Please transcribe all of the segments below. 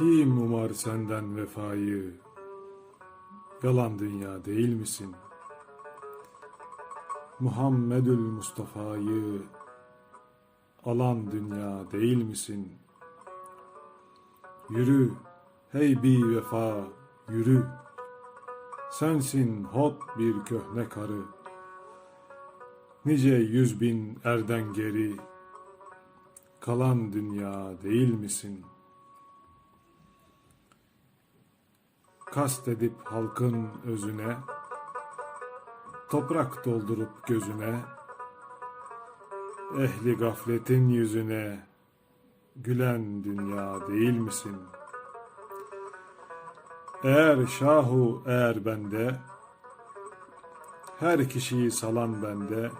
Kim umar senden vefayı? Yalan dünya değil misin? Muhammedül Mustafa'yı alan dünya değil misin? Yürü hey bir vefa yürü. Sensin hot bir köhne karı. Nice yüz bin erden geri kalan dünya değil misin? Kast edip halkın özüne, toprak doldurup gözüne, ehli gafletin yüzüne gülen dünya değil misin? Eğer şahu eğer bende, her kişiyi salan bende,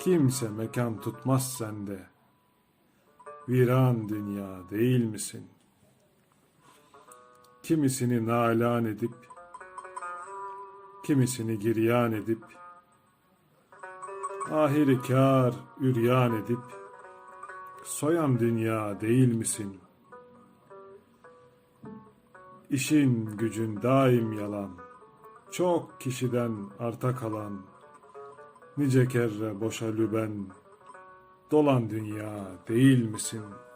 kimse mekan tutmaz sende. Viran dünya değil misin? Kimisini nalan edip, kimisini giryan edip, ahiri kâr üryan edip, soyan dünya değil misin? İşin gücün daim yalan, çok kişiden arta kalan, nice kerre boşa lüben, dolan dünya değil misin?''